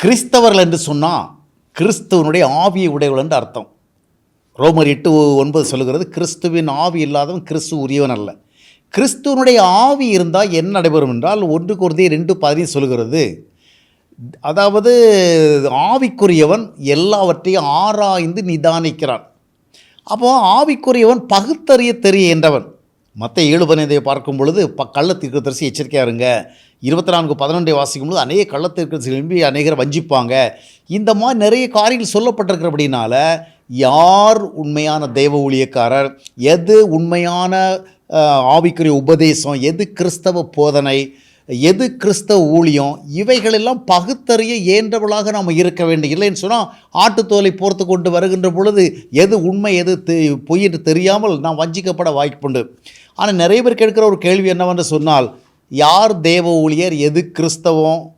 கிறிஸ்தவர்கள் என்று சொன்னால் கிறிஸ்துவனுடைய ஆவியை உடையவள் என்று அர்த்தம். ரோமர் எட்டு ஒன்பது சொல்லுகிறது கிறிஸ்துவின் ஆவி இல்லாதவன் கிறிஸ்து உரியவன் அல்ல. கிறிஸ்துவனுடைய ஆவி இருந்தால் என்ன நடைபெறும் என்றால் ஒன்று குருதி ரெண்டு பதவி சொல்லுகிறது அதாவது ஆவிக்குரியவன் எல்லாவற்றையும் ஆராய்ந்து நிதானிக்கிறான். அப்போ ஆவிக்குரியவன் பகுத்தறிய தெரிய என்றவன் மற்ற ஏழு பதினைந்தை பார்க்கும் பொழுது ப கள்ளத்திற்கு தரிசி எச்சரிக்கையாக இருங்க. இருபத்தி நான்கு பதினொன்றை வாசிக்கும் போது அநேக கள்ளத்திற்கு திரும்பி அநேகரை வஞ்சிப்பாங்க. இந்த மாதிரி நிறைய காரியங்கள் சொல்லப்பட்டிருக்கிறபடினால யார் உண்மையான தெய்வ ஊழியக்காரர்? எது உண்மையான ஆவிக்குரிய உபதேசம்? எது கிறிஸ்தவ போதனை? எது கிறிஸ்தவ ஊழியம்? இவைகளெல்லாம் பகுத்தறிய இயன்றவளாக நாம் இருக்க வேண்டும் இல்லைன்னு சொன்னால் ஆட்டுத்தோலை போர்த்து கொண்டு வருகின்ற பொழுது எது உண்மை எது தெ- பொய் என்று தெரியாமல் நாம் வஞ்சிக்கப்பட வாய்ப்புண்டு. ஆனால் நிறைய பேர் கேட்கிற ஒரு கேள்வி என்னவென்று சொன்னால் யார் தேவ ஊழியர் எது கிறிஸ்தவம்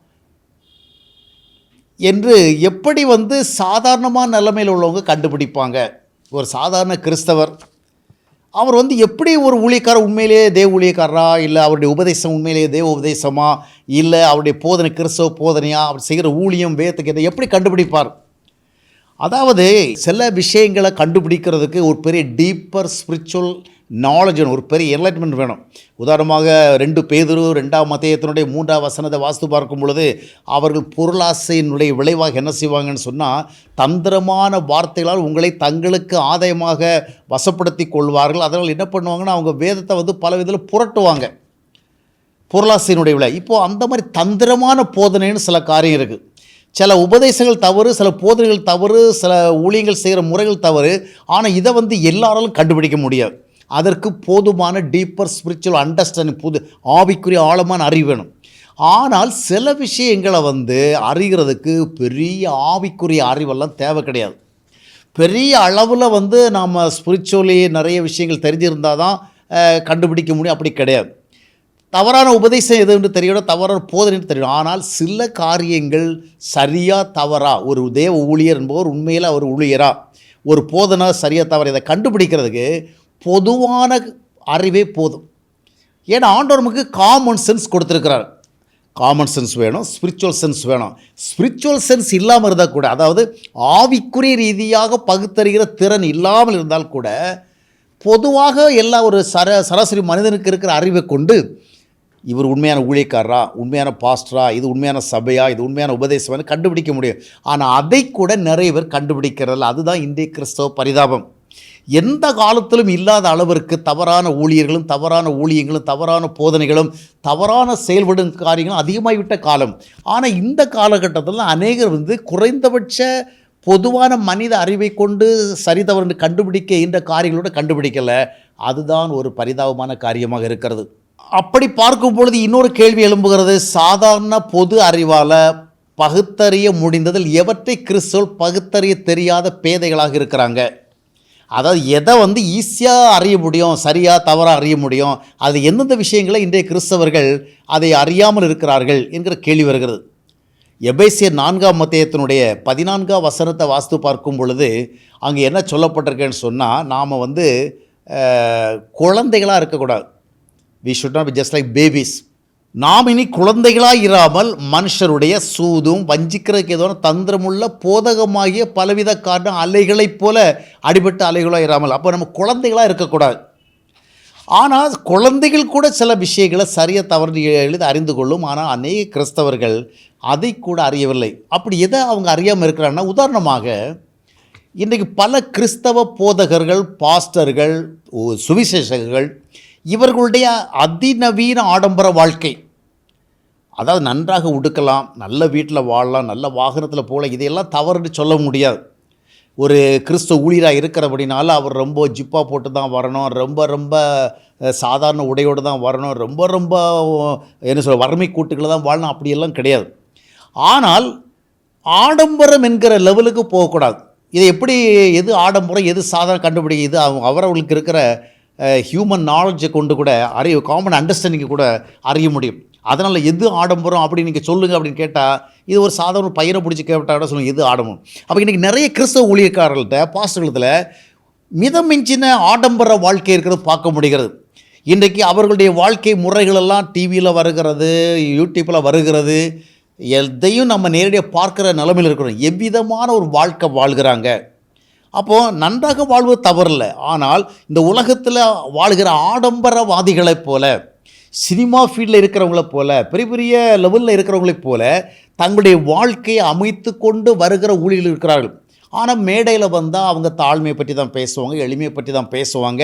என்று எப்படி வந்து சாதாரணமான நிலைமையில் உள்ளவங்க கண்டுபிடிப்பாங்க? ஒரு சாதாரண கிறிஸ்தவர். அவர் வந்து எப்படி ஒரு ஊழியக்காரர் உண்மையிலேயே தேவ ஊழியக்காரரா? இல்லை அவருடைய உபதேசம் உண்மையிலேயே தேவ உபதேசமா? இல்லை அவருடைய போதனை கிறிஸ்தவ போதனையா? அவர் செய்கிற ஊழியம் வேத்துக்கு இதை எப்படி கண்டுபிடிப்பார்? அதாவது சில விஷயங்களை கண்டுபிடிக்கிறதுக்கு ஒரு பெரிய டீப்பர் ஸ்பிரிச்சுவல் நாலேஜ் வேணும் ஒரு பெரிய என்லைட்மெண்ட் வேணும். உதாரணமாக ரெண்டு பேதரு ரெண்டாம் மத்தியத்தினுடைய மூன்றாம் வசனத்தை வாஸ்து பார்க்கும் பொழுது அவர்கள் பொருளாசையினுடைய விளைவாக என்ன செய்வாங்கன்னு சொன்னால் தந்திரமான வார்த்தைகளால் உங்களை தங்களுக்கு ஆதாயமாக வசப்படுத்தி கொள்வார்கள். அதனால் என்ன பண்ணுவாங்கன்னா அவங்க வேதத்தை வந்து பல விதத்தில் புரட்டுவாங்க. பொருளாசையினுடைய விலை இப்போது அந்த மாதிரி தந்திரமான போதனைன்னு சில காரியம் இருக்குது சில உபதேசங்கள் தவறு சில போதனைகள் தவறு சில ஊழியங்கள் செய்கிற முறைகள் தவறு. ஆனால் இதை வந்து எல்லாராலும் கண்டுபிடிக்க முடியாது. அதற்கு போதுமான டீப்பர் ஸ்பிரிச்சுவல் அண்டர்ஸ்டாண்டிங் புது ஆவிக்குரிய ஆழமான அறிவு வேணும். ஆனால் சில விஷயங்களை வந்து அறிகிறதுக்கு பெரிய ஆவிக்குரிய அறிவெல்லாம் தேவை கிடையாது. பெரிய அளவில் வந்து நாம் ஸ்பிரிச்சுவலி நிறைய விஷயங்கள் தெரிஞ்சிருந்தால் தான் கண்டுபிடிக்க முடியும். அப்படி கிடையாது. தவறான உபதேசம் எது என்று தெரியணும் தவறான போதனைன்னு தெரியணும் ஆனால் சில காரியங்கள் சரியாக தவறா? ஒரு தேவ ஊழியர் என்பவர் உண்மையில் அவர் ஊழியரா? ஒரு போதனா சரியாக தவறு? இதை கண்டுபிடிக்கிறதுக்கு பொதுவான அறிவே போதும். ஏன்னா ஆண்டவர் நமக்கு காமன் சென்ஸ் கொடுத்துருக்கிறார். காமன் சென்ஸ் வேணும் ஸ்பிரிச்சுவல் சென்ஸ் வேணும். ஸ்பிரிச்சுவல் சென்ஸ் இல்லாமல் இருந்தால் கூட அதாவது ஆவிக்குரிய ரீதியாக பகுத்தறிகிற திறன் இல்லாமல் இருந்தால் கூட பொதுவாக எல்லா ஒரு சர சராசரி மனிதனுக்கு இருக்கிற அறிவை கொண்டு இவர் உண்மையான ஊழியக்காரரா உண்மையான பாஸ்டரா இது உண்மையான சபையா இது உண்மையான உபதேசம்னு கண்டுபிடிக்க முடியும். ஆனால் அதை கூட நிறைய பேர் கண்டுபிடிக்கிறதில்ல. அதுதான் இந்திய கிறிஸ்தவ பரிதாபம். எந்த காலத்திலும் இல்லாத அளவிற்கு தவறான ஊழியர்களும் தவறான ஊழியங்களும் தவறான போதனைகளும் தவறான செயல்படும் காரியங்களும் அதிகமாகிவிட்ட காலம். ஆனால் இந்த காலகட்டத்தில் அநேகர் வந்து குறைந்தபட்ச பொதுவான மனித அறிவை கொண்டு சரி தவறுன்னு கண்டுபிடிக்க இந்த காரியங்களோட கண்டுபிடிக்கலை. அதுதான் ஒரு பரிதாபமான காரியமாக இருக்கிறது. அப்படி பார்க்கும் பொழுது இன்னொரு கேள்வி எழும்புகிறது. சாதாரண பொது அறிவால் பகுத்தறிய முடிந்ததில் எவற்றை கிறிஸ்தவர்கள் பகுத்தறிய தெரியாத பேதைகளாக இருக்கிறாங்க? அதாவது எதை வந்து ஈஸியாக அறிய முடியும் சரியாக தவறாக அறிய முடியும் அது எந்தெந்த விஷயங்களை இன்றைய கிறிஸ்தவர்கள் அதை அறியாமல் இருக்கிறார்கள் என்கிற கேள்வி வருகிறது. எபேசிய நான்காம் மத்தியத்தினுடைய பதினான்காம் வசனத்தை வாஸ்து பார்க்கும் பொழுது அங்கே என்ன சொல்லப்பட்டிருக்கேன்னு சொன்னால் நாம் வந்து குழந்தைகளாக இருக்கக்கூடாது. We should not be just like babies நாம் இனி குழந்தைகளாக இராமல் மனுஷருடைய சூதும் வஞ்சிக்கிறதுக்கு ஏதோ தந்திரமுள்ள போதகமாகிய பலவித காரணம் அலைகளைப் போல அடிபட்ட அலைகளாக இராமல். அப்போ நம்ம குழந்தைகளாக இருக்கக்கூடாது. ஆனால் குழந்தைகள் கூட சில விஷயங்களை சரியாக தவறு எழுதி அறிந்து கொள்ளும். ஆனால் அநேக கிறிஸ்தவர்கள் அதை கூட அறியவில்லை. அப்படி எதை அவங்க அறியாமல் இருக்கிறாங்கன்னா உதாரணமாக இன்றைக்கு பல கிறிஸ்தவ போதகர்கள் பாஸ்டர்கள் ஓ- சுவிசேஷகர்கள் இவர்களுடைய அதிநவீன ஆடம்பர வாழ்க்கை. அதாவது நன்றாக உடுக்கலாம் நல்ல வீட்டில் வாழலாம் நல்ல வாகனத்தில் போகலாம் இதையெல்லாம் தவறுன்னு சொல்ல முடியாது. ஒரு கிறிஸ்துவ ஊழியராக இருக்கிறபடினால அவர் ரொம்ப ஜிப்பாக போட்டு தான் வரணும் ரொம்ப ரொம்ப சாதாரண உடையோடு தான் வரணும் ரொம்ப ரொம்ப என்ன சொல்ல வறுமை கூட்டுகளை தான் வாழணும் அப்படியெல்லாம் கிடையாது. ஆனால் ஆடம்பரம் என்கிற லெவலுக்கு போகக்கூடாது. இதை எப்படி எது ஆடம்பரம் எது சாதாரண கண்டுபிடிக்க இது அவங்க அவரவர்களுக்கு இருக்கிற ஹியூமன் நாலேஜை கொண்டு கூட அறிய காமன் அண்டர்ஸ்டாண்டிங்கை கூட அறிய முடியும். அதனால் எது ஆடம்பரம் அப்படின்னு நீங்கள் சொல்லுங்கள் அப்படின்னு கேட்டால் இது ஒரு சாதாரண பயிரை பிடிச்சி கேட்டால் கூட சொல்லுங்கள் எது ஆடம்பரம்? அப்போ இன்றைக்கி நிறைய கிறிஸ்தவ ஊழியக்காரர்கள்ட்ட பாஸ்டர்களத்தில் மிதமிஞ்சின ஆடம்பர வாழ்க்கை இருக்கிறது பார்க்க முடிகிறது. இன்றைக்கு அவர்களுடைய வாழ்க்கை முறைகளெல்லாம் டிவியில் வருகிறது யூடியூப்பில் வருகிறது. எதையும் நம்ம நேரடியாக பார்க்குற நிலமையில் இருக்கிறோம். எவ்விதமான ஒரு வாழ்க்கை வாழ்கிறாங்க? அப்போது நன்றாக வாழ்வு தவறில்லை. ஆனால் இந்த உலகத்தில் வாழ்கிற ஆடம்பரவாதிகளைப் போல சினிமா ஃபீல்டில் இருக்கிறவங்களைப் போல பெரிய பெரிய லெவலில் இருக்கிறவங்களைப் போல தங்களுடைய வாழ்க்கையை அமைத்து கொண்டு வருகிற ஊழியர்கள் இருக்கிறார்கள். ஆனால் மேடையில் வந்தால் அவங்க தாழ்மையை பற்றி தான் பேசுவாங்க எளிமையை பற்றி தான் பேசுவாங்க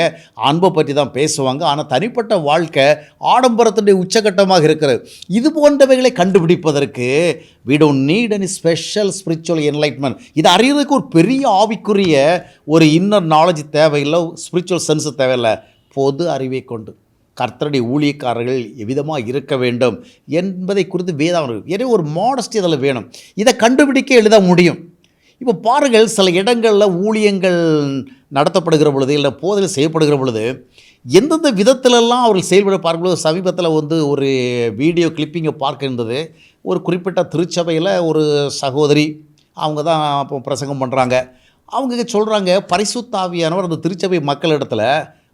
அன்பை பற்றி தான் பேசுவாங்க. ஆனால் தனிப்பட்ட வாழ்க்கை ஆடம்பரத்தினுடைய உச்சகட்டமாக இருக்கிறது. இது போன்றவைகளை கண்டுபிடிப்பதற்கு we don't need any special spiritual enlightenment இது அறியறதுக்கு ஒரு பெரிய ஆவிக்குரிய ஒரு இன்னர் நாலேஜ் தேவையில்லை ஸ்பிரிச்சுவல் சென்ஸ் தேவையில்லை. பொது அறிவை கொண்டு கர்த்தருடைய ஊழியக்காரர்கள் எவ்விதமாக இருக்க வேண்டும் என்பதை குறித்து வேதம் எனவே ஒரு மாடஸ்டி அதில் வேணும். இதை கண்டுபிடிக்க எழுத முடியும். இப்போ பாருங்கள் சில இடங்களில் ஊழியங்கள் நடத்தப்படுகிற பொழுது இல்லை போதல் செய்யப்படுகிற பொழுது எந்தெந்த விதத்திலெல்லாம் அவர்கள் செயல்பட பார்க்கும்போது சமீபத்தில் வந்து ஒரு வீடியோ கிளிப்பிங்கை பார்க்க இருந்தது ஒரு குறிப்பிட்ட திருச்சபையில் ஒரு சகோதரி அவங்க தான் இப்போ பிரசங்கம் பண்ணுறாங்க அவங்க சொல்கிறாங்க பரிசுத்தாவியானவர் அந்த திருச்சபை மக்களிடத்தில்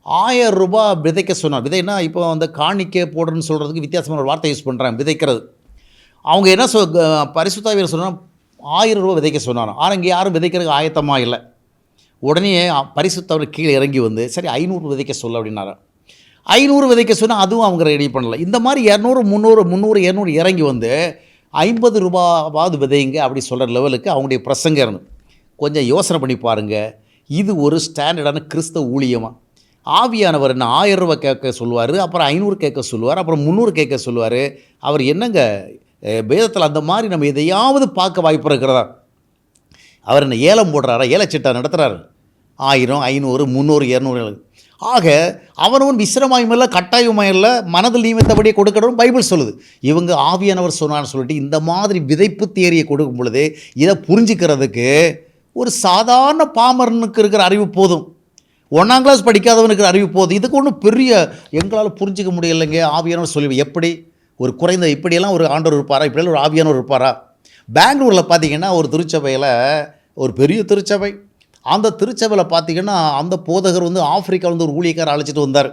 ஆயிரம் ரூபாய் விதைக்க சொன்னார். விதைனா இப்போ அந்த காணிக்கை போடுறன்னு சொல்கிறதுக்கு வித்தியாசமான ஒரு வார்த்தை யூஸ் பண்ணுறாங்க விதைக்கிறது. அவங்க என்ன சொ பரிசுத்தாவியர் சொன்னால் ஆயிரம் ரூபா விதைக்க சொன்னாராம். ஆனால் இங்கே யாரும் விதைக்கிறதுக்கு ஆயத்தமாக இல்லை. உடனே பரிசுத்தவர் கீழே இறங்கி வந்து சரி ஐநூறு விதைக்க சொல்ல அப்படின்னாராம். ஐநூறு விதைக்க சொன்னால் அதுவும் அவங்க ரெடி பண்ணல. இந்த மாதிரி இரநூறு முந்நூறு முந்நூறு இரநூறு இறங்கி வந்து ஐம்பது ரூபாவாவது விதைங்க அப்படி சொல்கிற லெவலுக்கு அவங்களுடைய பிரசங்கர்னு கொஞ்சம் யோசனை பண்ணி பாருங்கள் இது ஒரு ஸ்டாண்டர்டான கிறிஸ்தவ ஊழியமாக ஆவியானவர் என்ன ஆயிரம் கேட்க சொல்லுவார் அப்புறம் ஐநூறு கேட்க சொல்லுவார் அப்புறம் முந்நூறு கேட்க சொல்லுவார். அவர் என்னங்க வேதத்தில் அந்த மாதிரி நம்ம எதையாவது பார்க்க வாய்ப்பு இருக்கிறதா? அவர் என்ன ஏலம் போடுறாரா? ஏலச்சிட்டா நடத்துகிறாரு ஆயிரம் ஐநூறு முந்நூறு இரநூறு ஆக அவனவன் விசிரமாயும் இல்லை மனதில் நியமித்தபடியே கொடுக்கணும் பைபிள் சொல்லுது. இவங்க ஆவியானவர் சொன்னான்னு சொல்லிட்டு இந்த மாதிரி விதைப்பு தேரியை கொடுக்கும் பொழுது இதை புரிஞ்சுக்கிறதுக்கு ஒரு சாதாரண பாமரனுக்கு இருக்கிற அறிவு போதும். ஒன்றாம் கிளாஸ் படிக்காதவனுக்கு அறிவு போதும். இதுக்கு ஒன்றும் பெரிய எங்களால் புரிஞ்சிக்க முடியலைங்க. ஆவியானவர் சொல்லி எப்படி? ஒரு குறைந்த இப்படியெல்லாம் ஒரு ஆண்டவர் இருப்பாரா? இப்படியெல்லாம் ஒரு ஆவியானவர் இருப்பாரா? பெங்களூரில் பார்த்தீங்கன்னா ஒரு திருச்சபையில் ஒரு பெரிய திருச்சபை. அந்த திருச்சபையில் பார்த்தீங்கன்னா அந்த போதகர் வந்து ஆப்பிரிக்காவிலேருந்து ஒரு ஊழியக்காரர் அழைச்சிட்டு வந்தார்.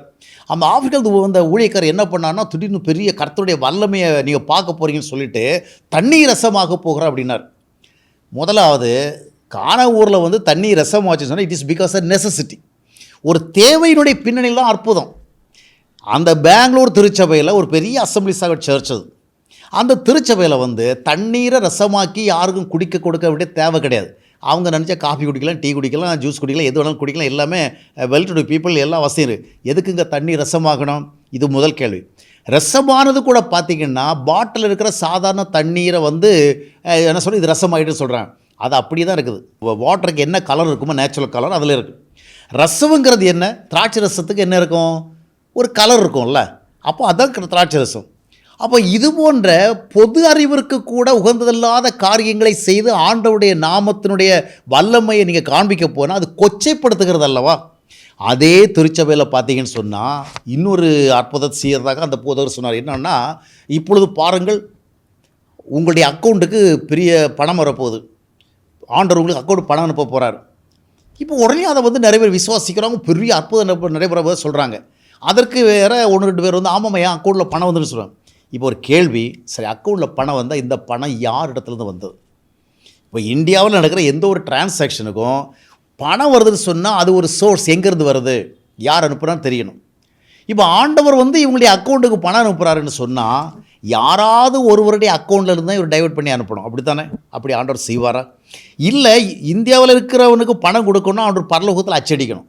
அந்த ஆப்பிரிக்காவில் வந்த ஊழியக்காரர் என்ன பண்ணார்னா திடீர்னு பெரிய கர்த்தருடைய வல்லமையை நீங்கள் பார்க்க போகிறீங்கன்னு சொல்லிட்டு தண்ணீர் ரசமாக போகிறார் அப்படின்னார். முதலாவது காண ஊரில் வந்து தண்ணி ரசமாச்சு சொன்னால் it is because a necessity ஒரு தேவையினுடைய பின்னணியில் தான் அற்புதம். அந்த பெங்களூர் திருச்சபையில் ஒரு பெரிய அசம்பிளி சாகர் சர்ச் அது. அந்த திருச்சபையில் வந்து தண்ணீரை ரசமாக்கி யாருக்கும் குடிக்க கொடுக்க வேண்டிய தேவை கிடையாது. அவங்க நினச்சா காஃபி குடிக்கலாம் டீ குடிக்கலாம் ஜூஸ் குடிக்கலாம் எது வேணாலும் குடிக்கலாம் எல்லாமே வெல் டு பீப்புள் எல்லாம் வசதி இருக்குது எதுக்குங்க தண்ணி ரசமாகணும்? இது முதல் கேள்வி. ரசமானது கூட பார்த்திங்கன்னா பாட்டில் இருக்கிற சாதாரண தண்ணீரை வந்து என்ன சொல்லி இது ரசமாயிட்டுன்னு சொல்கிறேன் அது அப்படியே தான் இருக்குது வாட்டருக்கு என்ன கலர் இருக்குமோ நேச்சுரல் கலர் அதில் இருக்குது ரசம்ங்கிறது என்ன? திராட்சை ரசத்துக்கு என்ன இருக்கும்? ஒரு கலர் இருக்கும்ல. அப்போ அதான் க- திராட்சை ரசம் அப்போ இது போன்ற பொது அறிவிற்கு கூட உகந்ததில்லாத காரியங்களை செய்து ஆண்டவுடைய நாமத்தினுடைய வல்லமையை நீங்கள் காண்பிக்க போனால் அது கொச்சைப்படுத்துகிறது அல்லவா? அதே திருச்சபையில் பார்த்தீங்கன்னு சொன்னால் இன்னொரு அற்புதத்தை செய்கிறதாக அந்த போதவர் சொன்னார். என்னன்னா இப்பொழுது பாருங்கள் உங்களுடைய அக்கௌண்ட்டுக்கு பெரிய பணம் வரப்போகுது. ஆண்டவர் உங்களுக்கு அக்கௌண்ட் பணம் அனுப்ப போகிறார் இப்போ உடனே அதை வந்து நிறைய பேர் விசுவாசிக்கிறவங்க பெரிய அற்புதம் நிறைய நடைபெற சொல்கிறாங்க அதற்கு வேறு ஒன்று ரெண்டு பேர் வந்து ஆமாம் என் அக்கௌண்ட்டில் பணம் வந்துன்னு சொல்கிறாங்க இப்போ ஒரு கேள்வி சரி அக்கௌண்ட்டில் பணம் வந்தால் இந்த பணம் யார் இடத்துலேருந்து வந்தது? இப்போ இந்தியாவில் நடக்கிற எந்த ஒரு டிரான்சாக்ஷனுக்கும் பணம் வருதுன்னு சொன்னால் அது ஒரு சோர்ஸ் எங்கேருந்து வருது? யார் அனுப்புகிறான்னு தெரியணும். இப்போ ஆண்டவர் வந்து இவங்களுடைய அக்கௌண்ட்டுக்கு பணம் அனுப்புகிறாருன்னு சொன்னால் யாராவது ஒருவருடைய அக்கௌண்ட்டில் இருந்தால் இவர் டைவெர்ட் பண்ணி அனுப்பணும். அப்படி தானே அப்படி ஆண்டவர் செய்வாரா? இல்லை இந்தியாவில் இருக்கிறவனுக்கு பணம் கொடுக்கணும் ஆண்டவர் பரலோகத்தில் அச்சடிக்கணும்.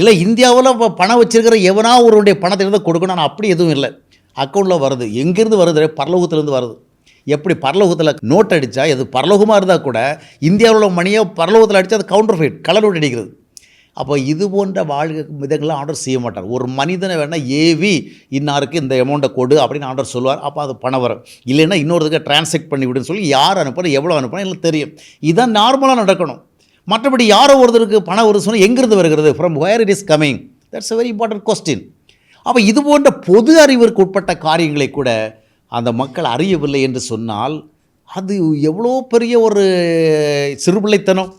இல்லை இந்தியாவில் இப்போ பணம் வச்சிருக்கிற எவனா ஒருவருடைய பணத்தை இருந்தால் கொடுக்கணும்? ஆனால் அப்படி எதுவும் இல்லை. அக்கௌண்ட்டில் வருது. எங்கேருந்து வருது பரலோகத்துலேருந்து வருது. எப்படி பரலோகத்தில் நோட் அடித்தா எது பரலோகமாக இருந்தால் கூட இந்தியாவில் உள்ள மணியை பரலோகத்தில் அடித்தா அது கவுண்டர் ஃபைட் கலர் நோட் அடிக்கிறது. அப்போ இது போன்ற வாழ்க்கை விதங்கள்லாம் ஆர்டர் செய்ய மாட்டார். ஒரு மனிதனை வேணால் ஏவி இன்னாருக்கு இந்த அமௌண்ட்டை கொடு அப்படின்னு ஆர்டர் சொல்லுவார். அப்போ அது பணம் வரும். இல்லைன்னா இன்னொருத்துக்கு டிரான்சாக்ட் பண்ணி விடுன்னு சொல்லி யார் அனுப்புகிறேன் எவ்வளோ அனுப்புகிறேன் எல்லாம் தெரியும். இதுதான் நார்மலாக நடக்கணும். மற்றபடி யாரோ ஒருத்தருக்கு பணம் ஒரு சொன்னால் எங்கிருந்து வருகிறது? From where it is coming that's a very important question அப்போ இது போன்ற பொது அறிவிற்கு உட்பட்ட காரியங்களை கூட அந்த மக்கள் அறியவில்லை என்று சொன்னால் அது எவ்வளோ பெரிய ஒரு சிறுபிள்ளைத்தனம்.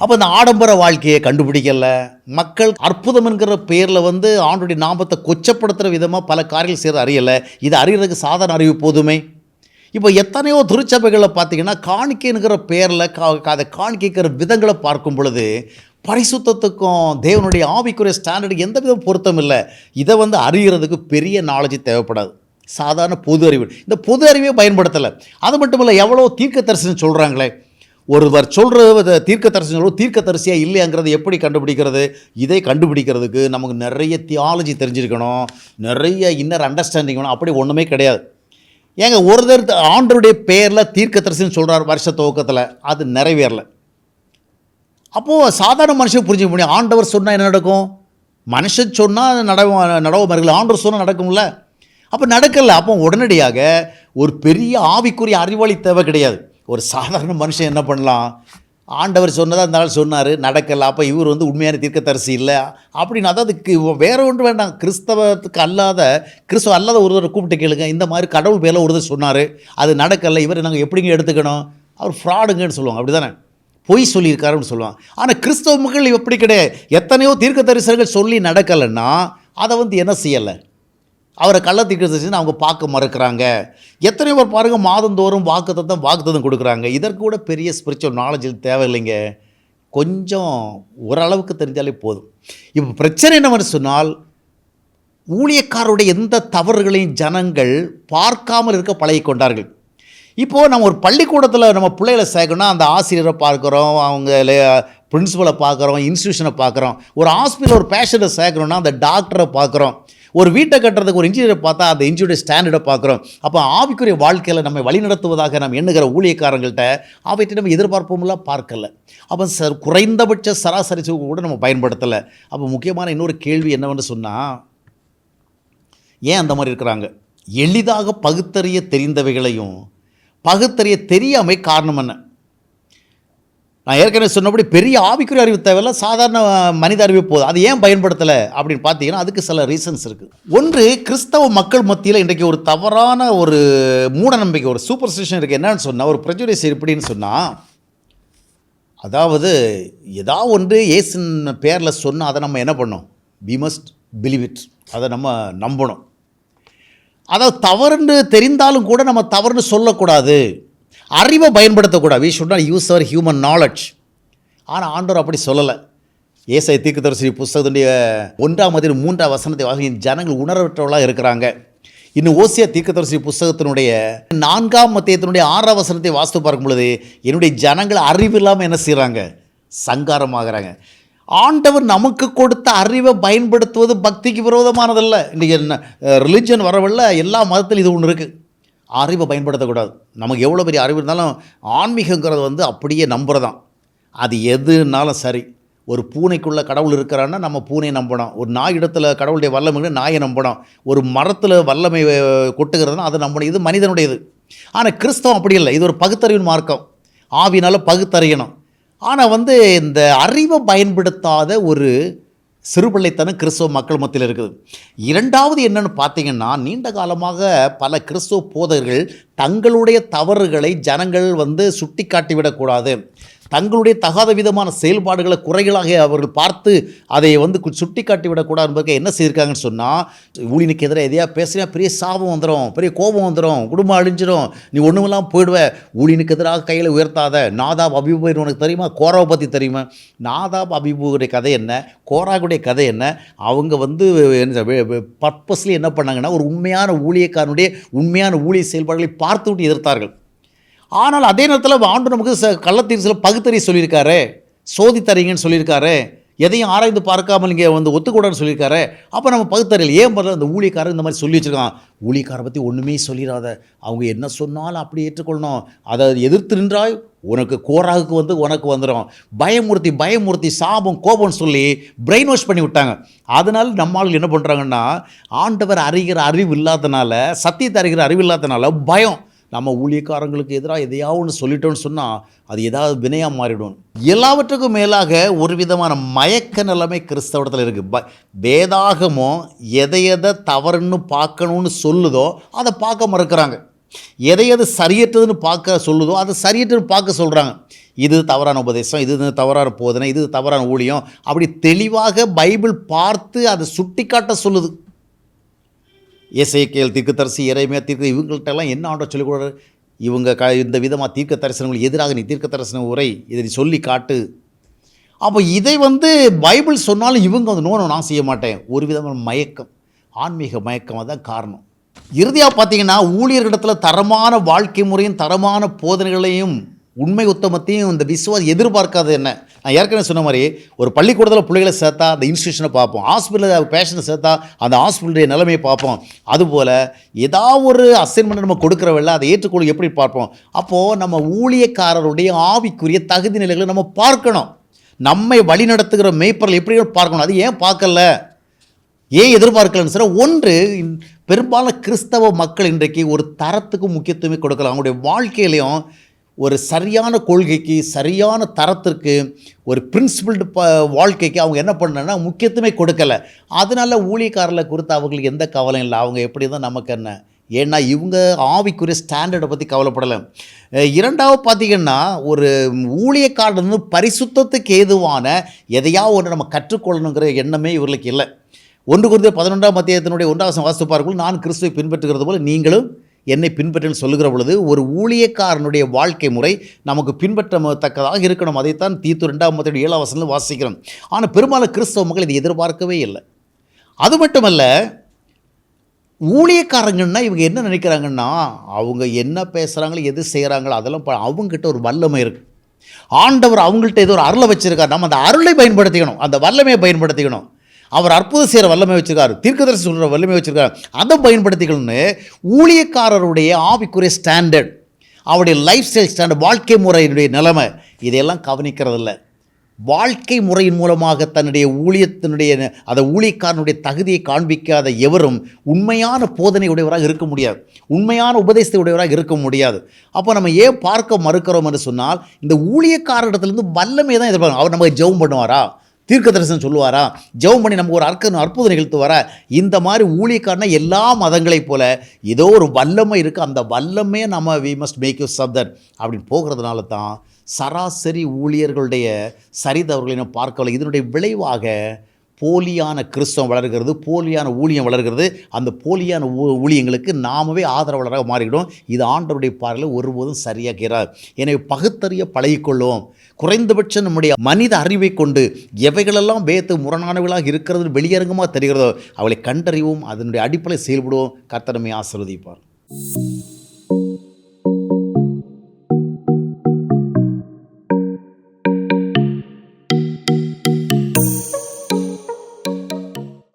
அப்போ இந்த ஆடம்பர வாழ்க்கையை கண்டுபிடிக்கலை. மக்கள் அற்புதம் என்கிற பேரில் வந்து ஆண்டுடைய நாமத்தை கொச்சப்படுத்துகிற விதமாக பல காரியங்கள் செய்கிறது அறியலை. இது அறிகிறதுக்கு சாதாரண அறிவு போதுமே. இப்போ எத்தனையோ திருச்சபைகளை பார்த்தீங்கன்னா காணிக்கைங்கிற பேரில் கா அதை காணிக்கைக்கிற விதங்களை பார்க்கும் பொழுது பரிசுத்தத்துக்கும் தேவனுடைய ஆவிக்குரிய ஸ்டாண்டர்டுக்கு எந்த விதம் பொருத்தம் இல்லை. இதை வந்து அறிகிறதுக்கு பெரிய நாலேஜ் தேவைப்படாது. சாதாரண பொது அறிவு. இந்த பொது அறிவே பயன்படுத்தலை. அது மட்டும் இல்லை எவ்வளோ தீர்க்க தரிசனம் சொல்கிறாங்களே ஒருவர் சொல்கிற தீர்க்க தரிசனம் தீர்க்க தரிசியாக இல்லையாங்கிறது எப்படி கண்டுபிடிக்கிறது? இதை கண்டுபிடிக்கிறதுக்கு நமக்கு நிறைய தியாலஜி தெரிஞ்சிருக்கணும். நிறைய இன்னர் அண்டர்ஸ்டாண்டிங் வேணும். அப்படி ஒன்றுமே கிடையாது. ஏங்க ஒருத்தர் ஆண்டருடைய பேரில் தீர்க்க சொல்கிறார் வருஷ துவக்கத்தில். அது நிறைவேறல. அப்போது சாதாரண மனுஷன் புரிஞ்சுக்க முடியும். ஆண்டவர் சொன்னால் என்ன நடக்கும்? மனுஷன் சொன்னால் நடவ நடவ மறுகள் ஆண்டவர் சொன்னால் நடக்கும்ல. அப்போ நடக்கல. அப்போ உடனடியாக ஒரு பெரிய ஆவிக்குரிய அறிவாளி தேவை கிடையாது. ஒரு சாதாரண மனுஷன் என்ன பண்ணலாம்? ஆண்டவர் சொன்னதாக அந்த சொன்னார் நடக்கலை. அப்போ இவர் வந்து உண்மையான தீர்க்கத்தரசி இல்லை. அப்படின்னு அதாவது கி- வேற ஒன்று வேண்டாம். கிறிஸ்தவத்துக்கு அல்லாத கிறிஸ்தவ அல்லாத ஒருவரை கூப்பிட்டு கேளுங்க. இந்த மாதிரி கடவுள் பேரில் ஒருத்தர் சொன்னார். அது நடக்கல. இவர் நாங்கள் எப்படிங்க எடுத்துக்கணும்? அவர் ஃப்ராடுங்கன்னு சொல்லுவாங்க. அப்படி தானே பொய் சொல்லியிருக்காருன்னு சொல்லுவாங்க. ஆனால் கிறிஸ்தவ மக்கள் எப்படி கிடையாது. எத்தனையோ தீர்க்க தரிசனங்கள் சொல்லி நடக்கலைன்னா அதை வந்து என்ன செய்யலை? அவரை கள்ள தீர்க்கதரிசின்னு அவங்க பார்க்க மறுக்கிறாங்க. எத்தனையோ பேர் பாருங்கள் மாதந்தோறும் வாக்குத்தத்தம் வாக்குத்தத்தம் கொடுக்குறாங்க. இதற்கு கூட பெரிய ஸ்பிரிச்சுவல் நாலேஜ் தேவையில்லைங்க. கொஞ்சம் ஓரளவுக்கு தெரிஞ்சாலே போதும். இப்போ பிரச்சனை என்னவென்று சொன்னால் ஊழியக்காரருடைய எந்த தவறுகளையும் ஜனங்கள் பார்க்காமல் இருக்க பழகி கொண்டார்கள். இப்போது நம்ம ஒரு பள்ளிக்கூடத்தில் நம்ம பிள்ளைகளை சேர்க்கணும்னா அந்த ஆசிரியரை பார்க்குறோம் அவங்க பிரின்சிபலை பார்க்குறோம் இன்ஸ்டியூஷனை பார்க்குறோம். ஒரு ஹாஸ்பிட்டல் ஒரு பேஷண்ட்டை சேர்க்கணும்னா அந்த டாக்டரை பார்க்குறோம். ஒரு வீட்டை கட்டுறதுக்கு ஒரு இன்ஜினியரை பார்த்தா அந்த இன்ஜினியர் ஸ்டாண்டர்டை பார்க்குறோம். அப்போ ஆவிக்குரிய வாழ்க்கையில் நம்ம வழிநடத்துவதாக நம்ம எண்ணுகிற ஊழியக்காரங்கள்ட்ட அவற்றை நம்ம எதிர்பார்ப்போம்லாம் பார்க்கல. அப்போ சார் குறைந்தபட்ச சராசரி சுகம் கூட நம்ம பயன்படுத்தலை. அப்போ முக்கியமான இன்னொரு கேள்வி என்னவென்று சொன்னால் ஏன் அந்த மாதிரி இருக்கிறாங்க? எளிதாக பகுத்தறிய தெரிந்தவைகளையும் பகுத்தறிய தெரியாமை காரணம் என்ன? நான் ஏற்கனவே சொன்னபடி பெரிய ஆவிக்குரிய அறிவு தேவையில்ல சாதாரண மனித அறிவு போதும். அது ஏன் பயன்படுத்தலை அப்படின்னு பார்த்தீங்கன்னா அதுக்கு சில ரீசன்ஸ் இருக்குது ஒன்று கிறிஸ்தவ மக்கள் மத்தியில் இன்றைக்கு ஒரு தவறான ஒரு மூடநம்பிக்கை ஒரு சூப்பர் ஸ்டிஷன் இருக்குது என்னன்னு சொன்னால் ஒரு பிரஜுரிஸ் எப்படின்னு சொன்னால் அதாவது ஏதாவது ஒன்று ஏசின் பேரில் சொன்னால் அதை நம்ம என்ன பண்ணோம் வி மஸ்ட் பிலீவ் இட் அதை நம்ம நம்பணும். அதாவது தவறுன்னு தெரிந்தாலும் கூட நம்ம தவறுன்னு சொல்லக்கூடாது. அறிவை பயன்படுத்தக்கூடாது. We should not use our human knowledge ஆனால் ஆண்டவர் அப்படி சொல்லலை. ஏசை தீர்க்கதரிசி புஸ்தகத்துடைய ஒன்றாம் மதியம் மூன்றாம் வசனத்தை வாசி ஜனங்கள் உணர்வற்றவர்களாக இருக்கிறாங்க. இன்னும் ஓசியா தீர்க்கதரிசி புஸ்தகத்தினுடைய நான்காம் மத்தியத்தினுடைய ஆறாம் வசனத்தை வாசித்து பார்க்கும் பொழுது என்னுடைய ஜனங்கள் அறிவு இல்லாமல் என்ன செய்கிறாங்க சங்காரமாகறாங்க. ஆண்டவர் நமக்கு கொடுத்த அறிவை பயன்படுத்துவது பக்திக்கு விரோதமானதல்ல. இன்றைக்கி ரிலிஜன் வரவில்லை. எல்லா மதத்திலும் இது ஒன்று இருக்குது அறிவை பயன்படுத்தக்கூடாது. நமக்கு எவ்வளோ பெரிய அறிவு இருந்தாலும் ஆன்மீகங்கிறது வந்து அப்படியே நம்புறதான். அது எதுனாலும் சரி. ஒரு பூனைக்குள்ளே கடவுள் இருக்கிறான்னா நம்ம பூனையை நம்பணும். ஒரு நாய் இடத்துல கடவுளுடைய வல்லமை நாயை நம்பணும். ஒரு மரத்தில் வல்லமை கொட்டுகிறதுனா அதை நம்பணும். இது மனிதனுடையது. ஆனால் கிறிஸ்தவம் அப்படி இல்லை. இது ஒரு பகுத்தறிவின் மார்க்கம். ஆவினால் பகுத்தறியணும். ஆனால் வந்து இந்த அறிவை பயன்படுத்தாத ஒரு சிறுபிள்ளைத்தனம் கிறிஸ்தவ மக்கள் மத்தியில் இருக்குது. இரண்டாவது என்னன்னு பார்த்தீங்கன்னா நீண்ட காலமாக பல கிறிஸ்தவ போதகர்கள் தங்களுடைய தவறுகளை ஜனங்கள் வந்து சுட்டி காட்டிவிடக்கூடாது தங்களுடைய தகாத விதமான செயல்பாடுகளை குறைகளாக அவர்கள் பார்த்து அதை வந்து சுட்டி காட்டி விடக்கூடாது என்பதற்கு என்ன செய்திருக்காங்கன்னு சொன்னால் ஊழினுக்கு எதிராக எதையா பேசினா பெரிய சாபம் வந்துடும் பெரிய கோபம் வந்துடும் குடும்பம் அழிஞ்சிடும் நீ ஒன்றுமெல்லாம் போயிடுவ ஊழினுக்கு எதிராக கையில் உயர்த்தாத நாதாப் அபிபு உனக்கு தெரியுமா? கோராவை பற்றி தெரியுமா? நாதாப் அபிபுடைய கதை என்ன? கோராவுடைய கதை என்ன? அவங்க வந்து பர்பஸ்லி என்ன பண்ணாங்கன்னா ஒரு உண்மையான ஊழியக்காரனுடைய உண்மையான ஊழிய செயல்பாடுகளை பார்த்து விட்டு எதிர்த்தார்கள். ஆனால் அதே நேரத்தில் ஆண்டு நமக்கு ச கள்ளத்தீர்ச்சில் பகுத்தறி சொல்லியிருக்காரு. சோதித்தரீங்கன்னு சொல்லியிருக்காரு. எதையும் ஆராய்ந்து பார்க்காமல் இங்கே வந்து ஒத்துக்கூடாதுன்னு சொல்லியிருக்காரு. அப்போ நம்ம பகுத்தறையில் ஏன் பண்ணல அந்த ஊழியக்காரர் இந்த மாதிரி சொல்லி வச்சுருக்கான்? ஊழியக்காரை பற்றி ஒன்றுமே சொல்லிடாத அவங்க என்ன சொன்னாலும் அப்படி ஏற்றுக்கொள்ளணும். அதை எதிர்த்து நின்றாய் உனக்கு கோராகுக்கு வந்து உனக்கு வந்துடும் பயமுறுத்தி பயமுறுத்தி சாபம் கோபம்னு சொல்லி பிரெயின் வாஷ் பண்ணி விட்டாங்க. அதனால் நம்மால் என்ன பண்ணுறாங்கன்னா ஆண்டவர் அறிகிற அறிவு இல்லாதனால சத்தியத்தை அறிகிற அறிவு இல்லாதனால பயம். நம்ம ஊழியக்காரங்களுக்கு எதிராக எதையாவது ஒன்று சொல்லிட்டோன்னு சொன்னால் அது ஏதாவது வினையாக மாறிடும். எல்லாவற்றுக்கும் மேலாக ஒரு விதமான மயக்க நிலைமை கிறிஸ்தவத்தில் இருக்குது ப வேதாகமோ எதை எதை தவறுன்னு பார்க்கணுன்னு சொல்லுதோ அதை பார்க்க மறுக்கிறாங்க. எதை எது சரியற்றதுன்னு பார்க்க சொல்லுதோ அதை சரியற்றுன்னு பார்க்க சொல்கிறாங்க இது தவறான உபதேசம் இது தவறான போதனை இது தவறான ஊழியம். அப்படி தெளிவாக பைபிள் பார்த்து அதை சுட்டி காட்ட சொல்லுது. இசைக்கேல் தீர்க்கதரிசி இறைமையா தீர்க்க இவங்கள்ட்டெல்லாம் என்ன ஆண்டவர் சொல்லிக் இவங்க க இந்த விதமாக தீர்க்க தரிசனங்கள் எதிராக நீ தீர்க்க தரிசன உரை இதை நீ சொல்லி காட்டு. அப்போ இதை வந்து பைபிள் சொன்னாலும் இவங்க வந்து நோ நான் செய்ய மாட்டேன். ஒரு விதமான மயக்கம் ஆன்மீக மயக்கம் தான் காரணம். இறுதியாக பார்த்தீங்கன்னா ஊழியர்களிடத்தில் தரமான வாழ்க்கை முறையும் தரமான போதனைகளையும் உண்மை உத்தமத்தையும் இந்த விசுவாசம் எதிர்பார்க்காது என்ன? நான் ஏற்கனவே சொன்ன மாதிரி ஒரு பள்ளிக்கூடத்தில் பிள்ளைகளை சேர்த்தா அந்த இன்ஸ்டியூஷனை பார்ப்போம். ஹாஸ்பிட்டலில் பேஷண்ட்டை சேர்த்தா அந்த ஹாஸ்பிட்டலுடைய நிலைமையை பார்ப்போம். அதுபோல் ஏதாவது ஒரு அசைன்மெண்ட் நம்ம கொடுக்குறவில்ல அதை ஏற்றுக்கொள்ள எப்படி பார்ப்போம்? அப்போது நம்ம ஊழியக்காரருடைய ஆவிக்குரிய தகுதி நிலைகளை நம்ம பார்க்கணும். நம்மை வழி நடத்துகிற மெய்ப்பரில் எப்படி பார்க்கணும்? அது ஏன் பார்க்கல? ஏன் எதிர்பார்க்கலன்னு சொன்னால் ஒன்று இன்- கிறிஸ்தவ மக்கள் இன்றைக்கு ஒரு தரத்துக்கு முக்கியத்துவமே கொடுக்கல. அவங்களுடைய வாழ்க்கையிலையும் ஒரு சரியான கொள்கைக்கு சரியான தரத்திற்கு ஒரு பிரின்சிபிள்டு ப வாழ்க்கைக்கு அவங்க என்ன பண்ணனா முக்கியத்துவமே கொடுக்கல. அதனால ஊழியக்காரர்களை குறித்து அவங்களுக்கு எந்த கவலையும் இல்லை. அவங்க எப்படி தான் நமக்கு என்ன? ஏன்னா இவங்க ஆவிக்குரிய ஸ்டாண்டர்டை பற்றி கவலைப்படலை. இரண்டாவது பார்த்திங்கன்னா ஒரு ஊழியக்காரர் வந்து பரிசுத்தத்துக்கு ஏதுவான எதையாவது ஒன்று நம்ம கற்றுக்கொள்ளணுங்கிற எண்ணமே இவர்களுக்கு இல்லை. ஒன்று குறித்த பதினொன்றாம் மத்தியத்தினுடைய ஒன்றாவது வாசிப்பார்கள் நான் கிறிஸ்துவை பின்பற்றுகிறது போல் நீங்களும் என்னை பின்பற்றுன்னு சொல்லுகிற பொழுது ஒரு ஊழியக்காரனுடைய வாழ்க்கை முறை நமக்கு பின்பற்றத்தக்கதாக இருக்கணும். அதைத்தான் தீத்து ரெண்டாம் மத்திய ஏழாம் வசனம் வாசிக்கிறோம். ஆனால் பெரும்பாலும் கிறிஸ்தவ மக்கள் இதை எதிர்பார்க்கவே இல்லை. அது மட்டுமல்ல ஊழியக்காரங்கன்னா இவங்க என்ன நினைக்கிறாங்கன்னா அவங்க என்ன பேசுகிறாங்களோ எது செய்கிறாங்களோ அதெல்லாம் ப- அவங்ககிட்ட ஒரு வல்லமை இருக்குது ஆண்டவர் அவங்கள்ட்ட ஏதோ ஒரு அருளை வச்சுருக்கா நம்ம அந்த அருளை பயன்படுத்திக்கணும். அந்த வல்லமையை பயன்படுத்திக்கணும். அவர் அற்புதம் செய்கிற வல்லமை வச்சிருக்காரு. தீர்க்கதரிசி சொல்கிற வல்லமை வச்சிருக்காரு. அதை பயன்படுத்திக்கணும்னு ஊழியக்காரருடைய ஆவிக்குரிய ஸ்டாண்டர்ட் அவருடைய லைஃப் ஸ்டைல் ஸ்டாண்டர்ட் வாழ்க்கை முறையினுடைய நிலைமை இதையெல்லாம் கவனிக்கிறதில்ல. வாழ்க்கை முறையின் மூலமாக தன்னுடைய ஊழியத்தினுடைய அந்த ஊழியக்காரனுடைய தகுதியை காண்பிக்காத எவரும் உண்மையான போதனை உடையவராக இருக்க முடியாது. உண்மையான உபதேசத்தை உடையவராக இருக்க முடியாது. அப்போ நம்ம ஏன் பார்க்க மறுக்கிறோம் என்று சொன்னால் இந்த ஊழியக்காரரிடத்துலேருந்து வல்லமே தான் எதிர்பார்க்கணும். அவர் நமக்கு ஜெபம் பண்ணுவாரா? தீர்க்க தரிசனம் சொல்லுவாரா? ஜெபம் பண்ணி நமக்கு ஒரு அர்க்க அற்புதம் நிகழ்த்துவாரா? இந்த மாதிரி ஊழியக்காரன எல்லா மதங்களைப் போல ஏதோ ஒரு வல்லமை இருக்குது அந்த வல்லமே நம்ம we must make you sharpen அப்படின்னு போகிறதுனால தான் சராசரி ஊழியர்களுடைய சரிதவர்களை நம்ம பார்க்கவில்லை இதனுடைய விளைவாக போலியான கிறிஸ்தவம் வளர்கிறது போலியான ஊழியம் வளர்கிறது. அந்த போலியான ஊ- ஊழியங்களுக்கு நாமவே ஆதரவாளராக மாறிவிடும் இது ஆண்டவருடைய பார்வையில் ஒருபோதும் சரியாகிறார் எனவே பகுத்தறிய பழகிக்கொள்வோம் குறைந்தபட்சம் நம்முடைய மனித அறிவை கொண்டு எவைகளெல்லாம் வேத்து முரணானவர்களாக இருக்கிறது வெளியரங்கமாக தெரிகிறதோ அவளை கண்டறிவோம் அதனுடைய அடிப்படை செயல்படுவோம். கர்த்தர் நம்மை ஆசீர்வதிப்பார்.